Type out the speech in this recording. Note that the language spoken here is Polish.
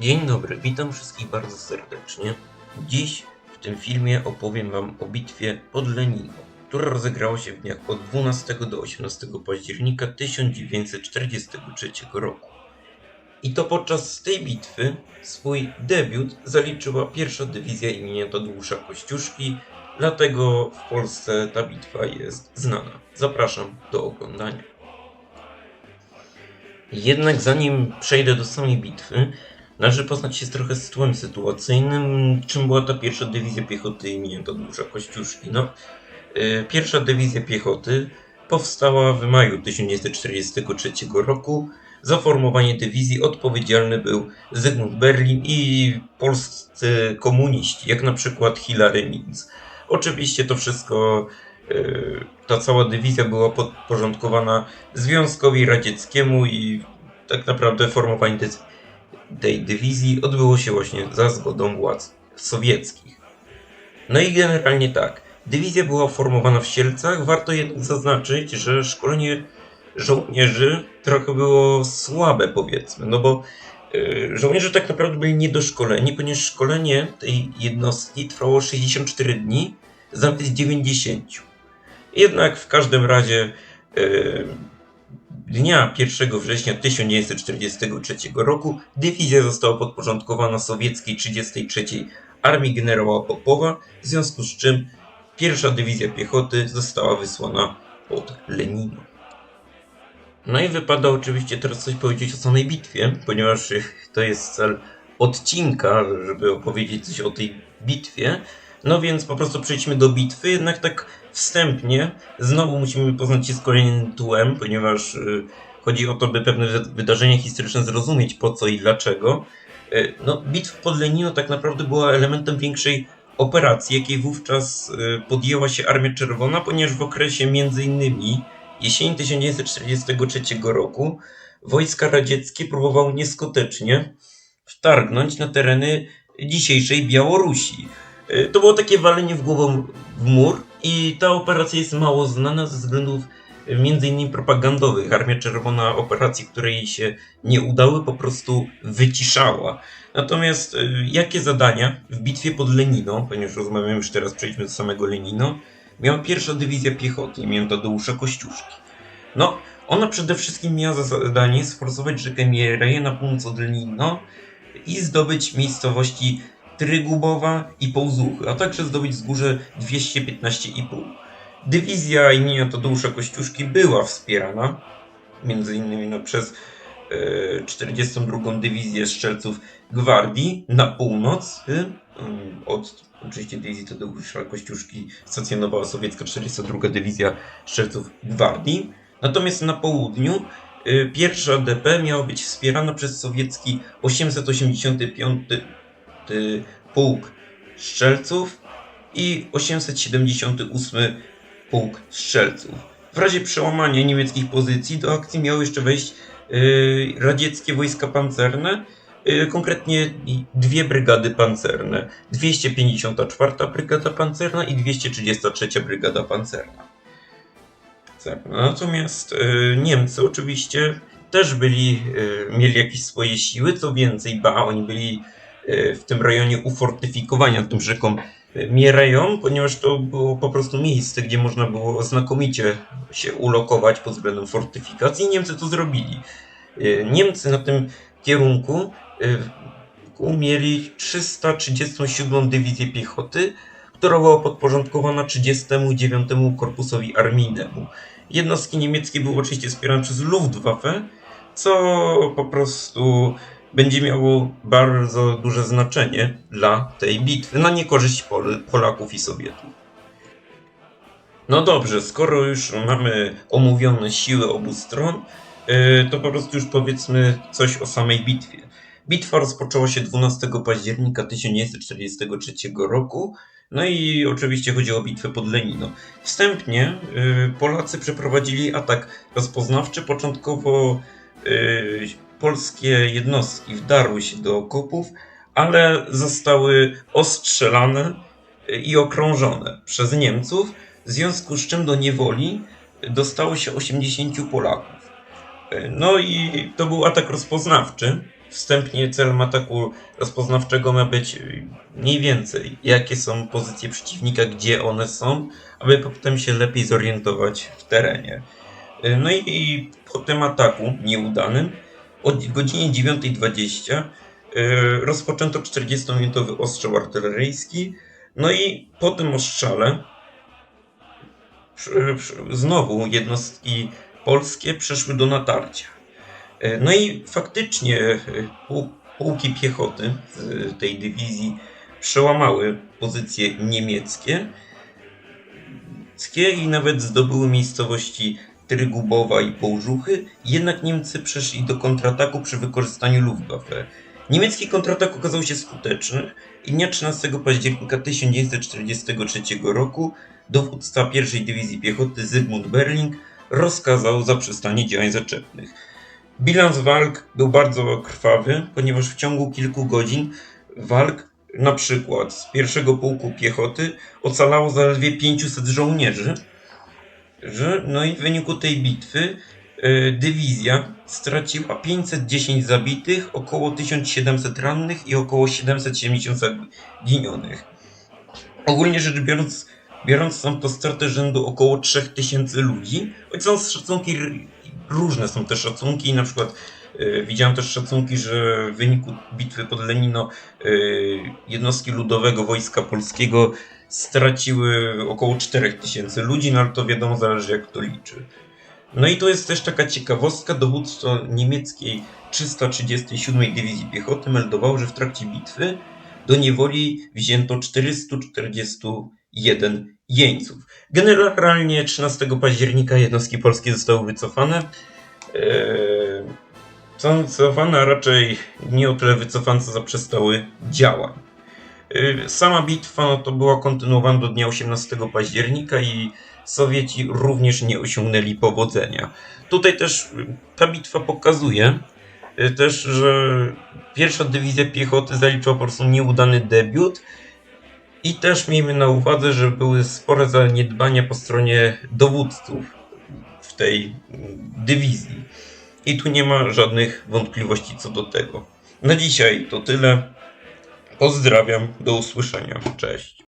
Dzień dobry, witam wszystkich bardzo serdecznie. Dziś w tym filmie opowiem Wam o bitwie pod Leniną, która rozegrała się w dniach od 12 do 18 października 1943 roku. I to podczas tej bitwy swój debiut zaliczyła pierwsza dywizja imienia Tadeusza Kościuszki, dlatego w Polsce ta bitwa jest znana. Zapraszam do oglądania. Jednak zanim przejdę do samej bitwy, należy poznać się trochę z tłem sytuacyjnym, czym była ta pierwsza dywizja piechoty imienia Tadeusza Kościuszki. No, y, pierwsza dywizja piechoty powstała w maju 1943 roku. Za formowanie dywizji odpowiedzialny był Zygmunt Berlin i polscy komuniści, jak na przykład Hilary Minc. Oczywiście to wszystko, y, ta cała dywizja była podporządkowana Związkowi Radzieckiemu i tak naprawdę formowanie tej, tej dywizji odbyło się właśnie za zgodą władz sowieckich. No i generalnie tak. Dywizja była formowana w Sielcach. Warto jednak zaznaczyć, że szkolenie żołnierzy trochę było słabe, powiedzmy, no bo y, żołnierze tak naprawdę byli niedoszkoleni, ponieważ szkolenie tej jednostki trwało 64 dni zamiast 90. Jednak w każdym razie y, dnia 1 września 1943 roku dywizja została podporządkowana sowieckiej 33 Armii generała Popowa, w związku z czym pierwsza dywizja piechoty została wysłana pod Lenino. No i wypada oczywiście teraz coś powiedzieć o samej bitwie, ponieważ to jest cel odcinka, żeby opowiedzieć coś o tej bitwie. No więc po prostu przejdźmy do bitwy, jednak tak wstępnie znowu musimy poznać się z kolejnym tłem, ponieważ y, chodzi o to, by pewne wy- wydarzenia historyczne zrozumieć po co i dlaczego. Y, no, bitwa pod Lenino tak naprawdę była elementem większej operacji, jakiej wówczas y, podjęła się Armia Czerwona, ponieważ w okresie innymi jesieni 1943 roku wojska radzieckie próbowały nieskutecznie wtargnąć na tereny dzisiejszej Białorusi. Y, To było takie walenie w głową w mur i ta operacja jest mało znana ze względów y, między innymi propagandowych. Armia Czerwona operacji, które jej się nie udały, po prostu wyciszała. Natomiast y, jakie zadania w bitwie pod Leniną, ponieważ rozmawiamy już teraz, przejdźmy do samego Lenino, miała pierwsza dywizja piechoty imieniem Tadeusza Kościuszki. No, ona przede wszystkim miała za zadanie sforsować rzekę Miereję na północ od Lenino i zdobyć miejscowości Trygubowa i Połzuchy, a także zdobyć wzgórze 215,5. Dywizja imienia Tadeusza Kościuszki była wspierana między innymi no, przez e, 42. Dywizję Strzelców Gwardii na północ y, y, od oczywiście dywizji Tadeusza Kościuszki stacjonowała sowiecka 42. Dywizja Strzelców Gwardii. Natomiast na południu y, pierwsza DP miała być wspierana przez sowiecki 885 y, Pułk Strzelców i 878 Pułk Strzelców. W razie przełamania niemieckich pozycji do akcji miały jeszcze wejść y, radzieckie wojska pancerne, y, konkretnie dwie brygady pancerne. 254 Brygada Pancerna i 233 Brygada Pancerna. Tak, Natomiast y, Niemcy oczywiście też byli, mieli jakieś swoje siły, co więcej, ba, oni byli w tym rejonie ufortyfikowania tym rzeką Miereją, ponieważ to było po prostu miejsce, gdzie można było znakomicie się ulokować pod względem fortyfikacji Niemcy to zrobili. Y, Niemcy na tym kierunku y, mieli 337 Dywizję Piechoty, która była podporządkowana 39 Korpusowi Armijnemu. Jednostki niemieckie były oczywiście wspierane przez Luftwaffe, co po prostu będzie miało bardzo duże znaczenie dla tej bitwy, na niekorzyść Pol- Polaków i Sowietów. No dobrze, skoro już mamy omówione siły obu stron, yy, to po prostu już powiedzmy coś o samej bitwie. Bitwa rozpoczęła się 12 października 1943 roku, no i oczywiście chodzi o bitwę pod Lenino. Wstępnie y, Polacy przeprowadzili atak rozpoznawczy. Początkowo y, polskie jednostki wdarły się do okopów, ale zostały ostrzelane y, i okrążone przez Niemców, w związku z czym do niewoli dostało się 80 Polaków. Y, No i to był atak rozpoznawczy. wstępnie celem ataku rozpoznawczego ma być y, mniej więcej, jakie są pozycje przeciwnika, gdzie one są, aby potem się lepiej zorientować w terenie. No i po tym ataku nieudanym o godzinie 9.20 y, rozpoczęto 40-minutowy ostrzał artyleryjski. No i po tym ostrzale znowu jednostki polskie przeszły do natarcia. Y, No i faktycznie y, pułki piechoty tej dywizji przełamały pozycje niemieckie i nawet zdobyły miejscowości Trygubowa i Połżuchy, jednak Niemcy przeszli do kontrataku przy wykorzystaniu Luftwaffe. Niemiecki kontratak okazał się skuteczny i dnia 13 października 1943 roku dowódca pierwszej dywizji piechoty Zygmunt Berling rozkazał zaprzestanie działań zaczepnych. Bilans walk był bardzo krwawy, ponieważ w ciągu kilku godzin walk, na przykład z pierwszego pułku piechoty, ocalało zaledwie 500 żołnierzy, no i w wyniku tej bitwy e, dywizja straciła 510 zabitych, około 1700 rannych i około 770 zaginionych. Ogólnie rzecz biorąc, biorąc są to straty rzędu około 3000 ludzi, choć są szacunki, różne są te szacunki, na przykład e, widziałem też szacunki, że w wyniku bitwy pod Lenino e, jednostki ludowego wojska polskiego straciły około 4000 ludzi, no ale to wiadomo, zależy jak to liczy. No i to jest też taka ciekawostka, dowódco niemieckiej 337 Dywizji Piechoty meldował, że w trakcie bitwy do niewoli wzięto 441 jeńców. Generalnie 13 października jednostki polskie zostały wycofane. Eee, są wycofane, a raczej nie o tyle wycofane, co zaprzestały działań. Y, Sama bitwa no, to była kontynuowana do dnia 18 października i Sowieci również nie osiągnęli powodzenia. Tutaj też y, ta bitwa pokazuje y, też, że pierwsza dywizja piechoty zaliczyła po prostu nieudany debiut i też miejmy na uwadze, że były spore zaniedbania po stronie dowódców w tej mm, dywizji. I tu nie ma żadnych wątpliwości co do tego. Na dzisiaj to tyle. Pozdrawiam, do usłyszenia. Cześć.